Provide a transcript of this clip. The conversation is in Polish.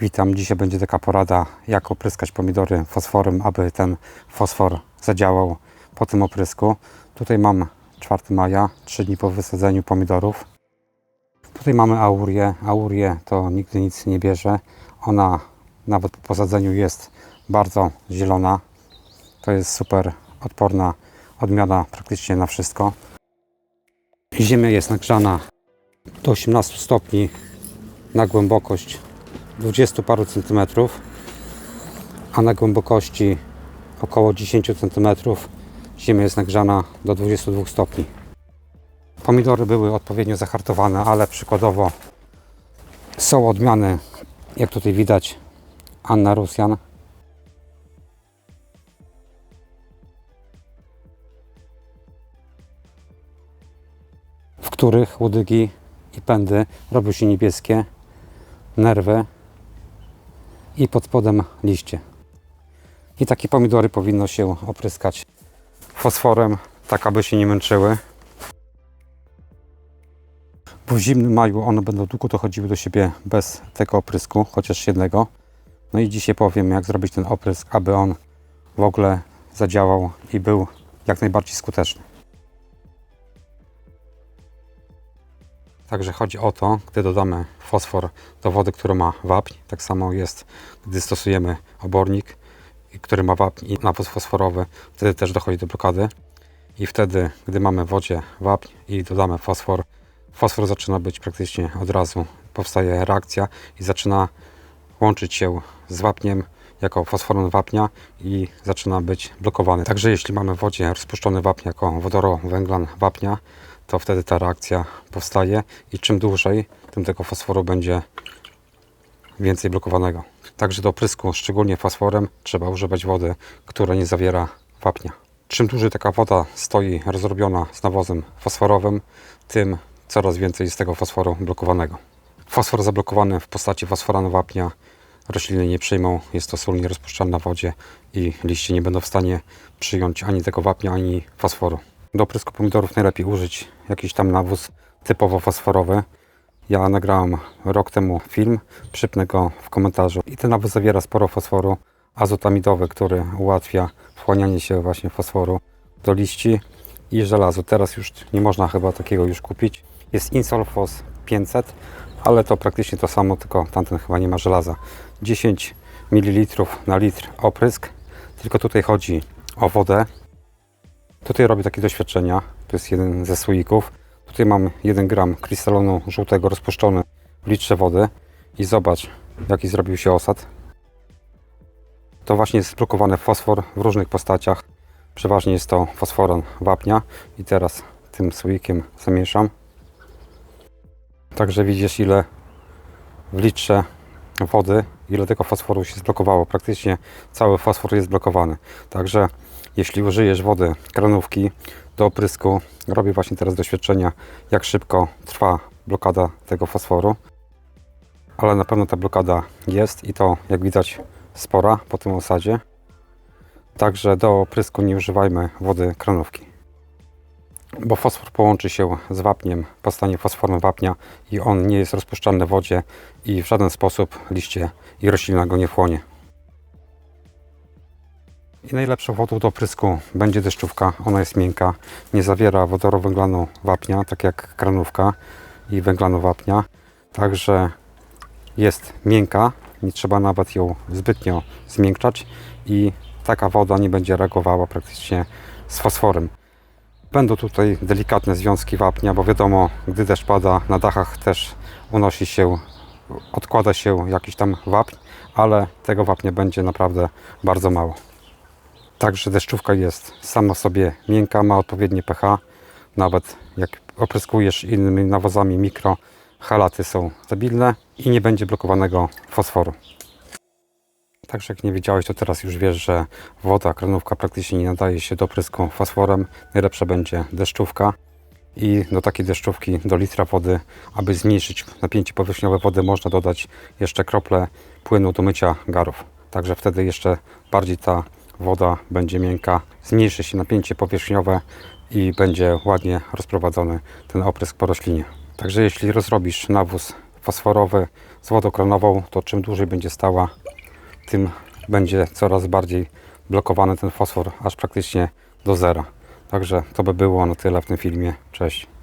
Witam. Dzisiaj będzie taka porada, jak opryskać pomidory fosforem, aby ten fosfor zadziałał po tym oprysku. Tutaj mam 4 maja, 3 dni po wysadzeniu pomidorów. Tutaj mamy aurię. Aurię to nigdy nic nie bierze. Ona nawet po posadzeniu jest bardzo zielona. To jest super odporna odmiana praktycznie na wszystko. Ziemia jest nagrzana do 18 stopni na głębokość 20 paru centymetrów, a na głębokości około 10 centymetrów ziemia jest nagrzana do 22 stopni. Pomidory były odpowiednio zahartowane, ale przykładowo są odmiany, jak tutaj widać, Anna Rosjan. w których łodygi i pędy robią się niebieskie, nerwy i pod spodem liście. I takie pomidory powinno się opryskać fosforem, tak aby się nie męczyły. Bo w zimnym maju one będą długo dochodziły do siebie bez tego oprysku, chociaż jednego. No i dzisiaj powiem, jak zrobić ten oprysk, aby on w ogóle zadziałał i był jak najbardziej skuteczny. Także chodzi o to, gdy dodamy fosfor do wody, która ma wapń, tak samo jest, gdy stosujemy obornik, który ma wapń i nawóz fosforowy, wtedy też dochodzi do blokady. I wtedy, gdy mamy w wodzie wapń i dodamy fosfor, fosfor zaczyna być praktycznie od razu, powstaje reakcja i zaczyna łączyć się z wapniem jako fosforum wapnia i zaczyna być blokowany. Także jeśli mamy w wodzie rozpuszczony wapń jako wodorowęglan wapnia, to wtedy ta reakcja powstaje i czym dłużej, tym tego fosforu będzie więcej blokowanego. Także do prysku, szczególnie fosforem, trzeba używać wody, która nie zawiera wapnia. Czym dłużej taka woda stoi rozrobiona z nawozem fosforowym, tym coraz więcej jest tego fosforu blokowanego. Fosfor zablokowany w postaci fosforanu wapnia rośliny nie przyjmą, jest to sól nierozpuszczalna w wodzie i liście nie będą w stanie przyjąć ani tego wapnia, ani fosforu. Do prysku pomidorów najlepiej użyć jakiś tam nawóz typowo fosforowy. Ja nagrałem rok temu film, przypnę go w komentarzu. I ten nawóz zawiera sporo fosforu azotamidowy, który ułatwia wchłanianie się właśnie fosforu do liści i żelazo. Teraz już nie można chyba takiego już kupić. Jest Insolfos 500, ale to praktycznie to samo, tylko tamten chyba nie ma żelaza. 10 ml na litr oprysk, tylko tutaj chodzi o wodę. Tutaj robię takie doświadczenia. To jest jeden ze słoików. Tutaj mam 1 gram krystalonu żółtego rozpuszczony w litrze wody i zobacz jaki zrobił się osad. To właśnie jest blokowany fosfor w różnych postaciach. Przeważnie jest to fosforan wapnia i teraz tym słoikiem zamieszam. Także widzisz ile w litrze wody, ile tego fosforu się zblokowało. Praktycznie cały fosfor jest blokowany. Także jeśli użyjesz wody kranówki do oprysku, robię właśnie teraz doświadczenia, jak szybko trwa blokada tego fosforu. Ale na pewno ta blokada jest i to jak widać spora po tym osadzie. Także do oprysku nie używajmy wody kranówki. Bo fosfor połączy się z wapniem, powstanie fosforu wapnia i on nie jest rozpuszczalny w wodzie i w żaden sposób liście i roślina go nie wchłonie. I najlepszą wodą do prysku będzie deszczówka. Ona jest miękka, nie zawiera wodorowęglanu wapnia, tak jak kranówka i węglanu wapnia. Także jest miękka, nie trzeba nawet ją zbytnio zmiękczać i taka woda nie będzie reagowała praktycznie z fosforem. Będą tutaj delikatne związki wapnia, bo wiadomo, gdy deszcz pada, na dachach też unosi się, odkłada się jakiś tam wapń, ale tego wapnia będzie naprawdę bardzo mało. Także deszczówka jest sama sobie miękka, ma odpowiednie pH. Nawet jak opryskujesz innymi nawozami mikro, halaty są stabilne i nie będzie blokowanego fosforu. Także jak nie wiedziałeś, to teraz już wiesz, że woda, kranówka praktycznie nie nadaje się do prysku fosforem. Najlepsza będzie deszczówka. I do takiej deszczówki, do litra wody, aby zmniejszyć napięcie powierzchniowe wody, można dodać jeszcze krople płynu do mycia garów. Także wtedy jeszcze bardziej ta woda będzie miękka, zmniejszy się napięcie powierzchniowe i będzie ładnie rozprowadzony ten oprysk po roślinie. Także jeśli rozrobisz nawóz fosforowy z wodą to czym dłużej będzie stała, tym będzie coraz bardziej blokowany ten fosfor, aż praktycznie do zera. Także to by było na tyle w tym filmie. Cześć.